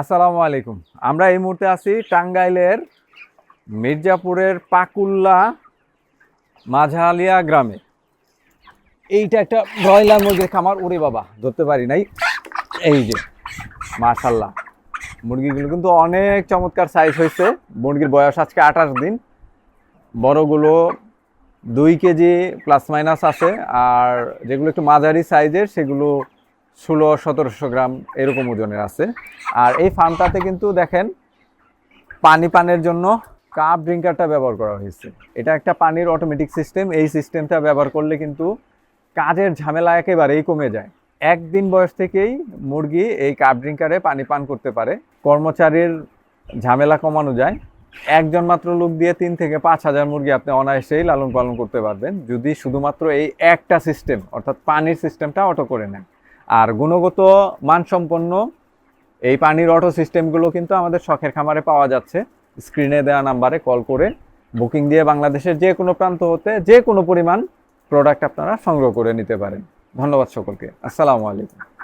আসসালামু আলাইকুম। আমরা এই মুহূর্তে আছি টাঙ্গাইলের মির্জাপুরের পাকুল্লা মাঝালিয়া গ্রামে। এইটা একটা ব্রয়লার মুরগির খামার, ওরে বাবা, ধরতে পারি নাই। এই যে মাশাল্লাহ মুরগিগুলো কিন্তু অনেক চমৎকার সাইজ হয়েছে। মুরগির বয়স আজকে আঠাশ দিন। বড়গুলো দুই কেজি প্লাস মাইনাস আছে। আর যেগুলো একটু মাঝারি সাইজের সেগুলো ষোলো, সতেরোশো গ্রাম এরকম ওজনের আছে। আর এই ফার্মটাতে কিন্তু দেখেন, পানি পানের জন্য কাপ ড্রিঙ্কারটা ব্যবহার করা হয়েছে। এটা একটা পানির অটোমেটিক সিস্টেম এই সিস্টেমটা ব্যবহার করলে কিন্তু কাজের ঝামেলা একেবারেই কমে যায়। একদিন বয়স থেকেই মুরগি এই কাপ ড্রিঙ্কারে পানি পান করতে পারে। কর্মচারীর ঝামেলা কমানো যায়। একজন মাত্র লোক দিয়ে তিন থেকে পাঁচ হাজার মুরগি আপনি অনায়াসেই লালন পালন করতে পারবেন। যদি শুধুমাত্র এই একটা সিস্টেম অর্থাৎ পানির সিস্টেমটা অটো করে নেন। আর গুণগত মানসম্পন্ন এই পানির অটো সিস্টেমগুলো কিন্তু আমাদের শখের খামারে পাওয়া যাচ্ছে। স্ক্রিনে দেওয়া নাম্বারে কল করে বুকিং দিয়ে বাংলাদেশের যে কোনো প্রান্ত হতে যে কোনো পরিমাণ প্রোডাক্ট আপনারা সংগ্রহ করে নিতে পারেন। ধন্যবাদ সকলকে। আসসালামু আলাইকুম।